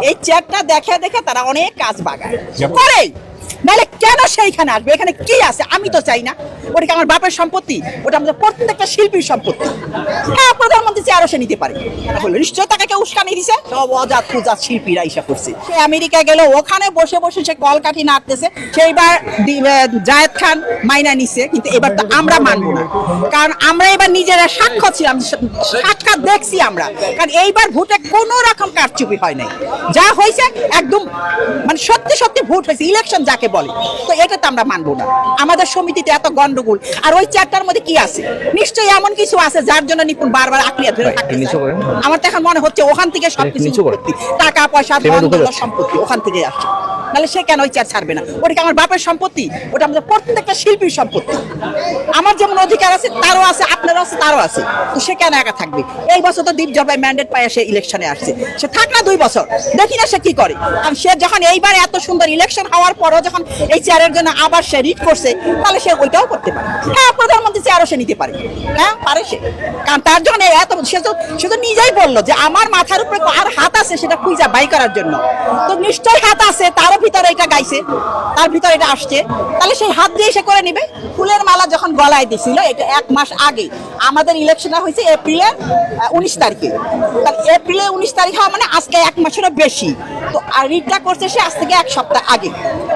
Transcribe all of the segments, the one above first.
এই চেয়ারটা দেখে দেখে তারা অনেক কাজ বাগায়? করে নাহলে কেন সেইখানে আসবে? এখানে কি আছে? আমি তো চাই না। ওটা কি আমার বাপের সম্পত্তি? ওটা আমাদের প্রত্যেকটা শিল্পীর সম্পত্তি। হ্যাঁ প্রধানমন্ত্রী চেয়ারও সে নিতে পারে। নিশ্চয় তাকে কেউ উস্কানি দিছে? সব অজাত ফুজাত শিল্পীরা ইসা করছে। সে আমেরিকা গেল, ওখানে বসে বসে সে কলকাঠি নাড়তেছে। সেইবার জায়েদ খান মাইনা নিছে, কিন্তু এবার তো আমরা মানবো না। কারণ আমরা এবার নিজেরা সাক্ষ্য ছিলাম সাক্ষাৎ দেখছি আমরা। কারণ এইবার ভোটে কোনো রকম কারচুপি হয় নাই। যা হয়েছে, একদম মানে সত্যি সত্যি ভোট হয়েছে, ইলেকশন যাকে বলে তো এটা তো আমরা মানবো না আমাদের সমিতিতে এত গন্ডগোল আর ওই চারটার মধ্যে কি আছে নিশ্চয়ই এমন কিছু আছে যার জন্য নিপুণ বারবার আকলিয়া ধরে। করেন। আমার তো এখন মনে হচ্ছে ওখান থেকে সবকিছু টাকা পয়সা। সম্পত্তি ওখান থেকে আসছে নাহলে সে কেন ওই চেয়ার ছাড়বে না? ওটা কি আমার বাপের সম্পত্তি? ওটা আমাদের প্রত্যেকটা শিল্পীর সম্পত্তি। আমার যেমন অধিকার আছে, তারও আছে, আপনারও আছে, তারও আছে। তো সে কেন একা থাকবে? এই বছর তো দীপ জবাই ম্যান্ডেট পায় সে ইলেকশনে আসছে। সে থাক না দুই বছর, দেখি না সে কি করে। কারণ সে যখন এইবার এত সুন্দর ইলেকশন হওয়ার পরও যখন এই চেয়ারের জন্য আবার সে রিট করছে, তাহলে সে ওইটাও করতে পারে। হ্যাঁ প্রধানমন্ত্রী চেয়ারও সে নিতে পারে। হ্যাঁ পারে সে। কারণ তার জন্য এত, সে তো সে তো নিজেই বলল যে আমার মাথার উপরে আর হাত আছে সেটা খুঁজা বাই করার জন্য। তো নিশ্চয়ই হাত আছে, তারও ভিতরে এটা গাইছে, তার ভিতরে এটা আসছে। তাহলে সেই হাত দিয়ে সে করে নিবে। ফুলের মালা যখন গলায় দিছিল, এটা এক মাস আগে, আমাদের ইলেকশনটা হয়েছে এপ্রিলের উনিশ তারিখে। তাহলে এপ্রিলের উনিশ তারিখ হওয়া মানে আজকে এক মাসেরও বেশি। তো আর রিটটা করছে সে আজ থেকে এক সপ্তাহ আগে।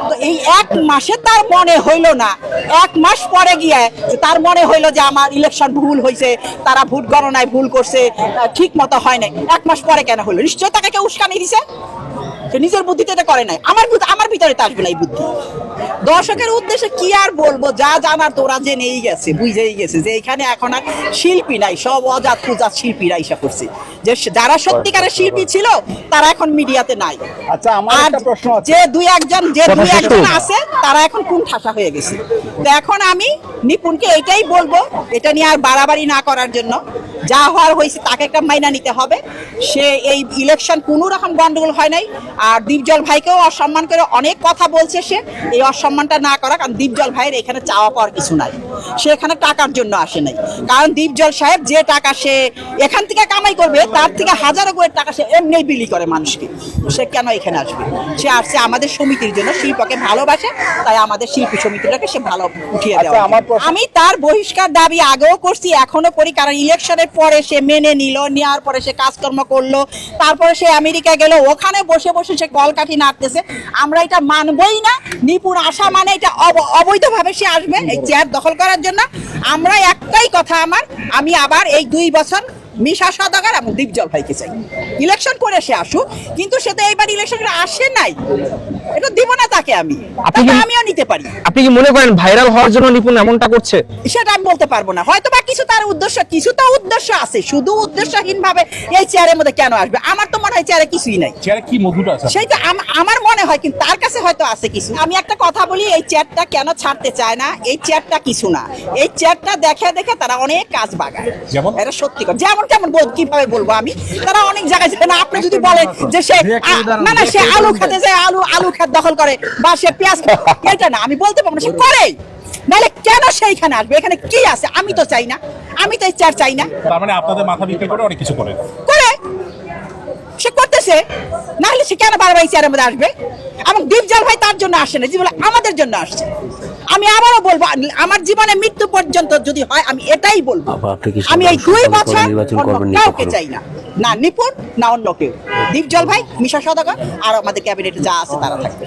তো এই এক মাসে তার মনে হইল না। এক মাস পরে গিয়ে তার মনে হইল যে আমার ইলেকশন ভুল হয়েছে তারা ভোট গণনায় ভুল করছে ঠিক মতো হয় নাই। এক মাস পরে কেন হলো নিশ্চয় তাকে কেউ উস্কানি দিছে? সে নিজের বুদ্ধিতে এটা করে নাই। আমার বুদ্ধি আমার ভিতরে তো আসবে না এই বুদ্ধি। দর্শকের উদ্দেশ্যে কি আর বলব? যা জানার তোরা জেনেই গেছে বুঝেই গেছে যে এখানে এখন আর শিল্পী নাই সব অজাত পূজাত শিল্পীরা ইসা করছে। যে যারা সত্যিকারের শিল্পী ছিল তারা এখন মিডিয়াতে নাই। আচ্ছা আমার একটা প্রশ্ন আছে। যে দুই একজন যে দুই একজন আছে তারা এখন কোন ঠাসা হয়ে গেছে। তো এখন আমি নিপুণকে এটাই বলব এটা নিয়ে আর বাড়াবাড়ি না করার জন্য। যা হওয়ার হয়েছে তাকে একটা মাইনা নিতে হবে। সে এই ইলেকশন কোনো রকম গন্ডগোল হয় নাই। আর দীপজল ভাইকেও অসম্মান করে অনেক কথা বলছে সে। এই অসম্মানটা না করা কারণ দীপজল ভাইয়ের এখানে চাওয়া পাওয়ার কিছু নাই। সে এখানে টাকার জন্য আসে নাই। কারণ দীপজল সাহেব যে টাকা সে এখান থেকে কামাই করবে তার থেকে হাজারো করে টাকা সে এমনি বিলি করে মানুষকে। সে কেন এখানে আসবে? সে আসছে আমাদের সমিতির জন্য। শিল্পকে ভালোবাসে তাই আমাদের শিল্পী সমিতিটাকে সে ভালো উঠিয়ে আচ্ছা, দেওয়া আমার আমি তার বহিষ্কার দাবি আগেও করছি এখনও করি কারণ ইলেকশনের পরে সে মেনে নিল, নেওয়ার পরে সে কাজকর্ম করল, তারপরে সে আমেরিকা গেল, ওখানে বসে বসে সে কলকাঠি নাড়তেছে। আমরা এটা মানবই না, নিপুণ আশা মানে এটা অব- অবৈধভাবে সে আসবে এই চেয়ার দখল করার জন্য। আমরা একটাই কথা আমার, আমি আবার এই দুই বছর মিশা সদাগর এবং দীপজল ভাইকে চাই। ইলেকশন করে সে আসুক, কিন্তু সে তো এইবার ইলেকশন আসে নাই। এটা দিব না তাকে আমি। আপনি আমিও নিতে পারি। আপনি কি মনে করেন ভাইরাল হওয়ার জন্য নিপুণ এমনটা করছে? সেটা আমি বলতে পারব না। হয়তো বা কিছু তার উদ্দেশ্য কিছু তো উদ্দেশ্য আছে। শুধু উদ্দেশ্যহীন ভাবে এই চেয়ারের মধ্যে কেন আসবে? আমার তো মনে হয় চেয়ারে কিছুই নাই। চেয়ারে কি মধুটা আছে? আম- আমার মনে হয় কিন্তু তার কাছে হয়তো আছে কিছু। আমি একটা কথা বলি এই চেয়ারটা কেন ছাড়তে চায় না? এই চেয়ারটা কিছু না। এই চেয়ারটা দেখে দেখে তারা অনেক কাজ বাগায়। যেমন? এটা সত্যি কথা। যেমন কেমন বল- কীভাবে বলব আমি? তারা অনেক জায়গায় যায় না আপনি যদি বলেন যে সে না না সে আলু খেতে যায় আলু আলু খেত দখল করে বা সে পেঁয়াজ এটা না আমি বলতে পারব না সে করে। নাহলে কেন সেইখানে আসবে? এখানে কি আছে? আমি তো চাই না। আমি তো চার চেয়ার চাই না। তার মানে আপনাদের মাথা বিক্রি করে অনেক কিছু করে। করে। সে করতেছে। না হলে সে কেন বারবার এই চেয়ারের মধ্যে আসবে? এবং দীপজল ভাই তার জন্য আসে না যে বলে আমাদের জন্য আসছে। আমি আবারও বলব আমার জীবনে মৃত্যু পর্যন্ত যদি হয় আমি এটাই বলব। আমি এই দুই বছর কাউকে চাই না। না নিপুণ না অন্য কেউ। দীপজল ভাই মিশা সদাগর আর আমাদের ক্যাবিনেটে যা আছে তারা থাকবে।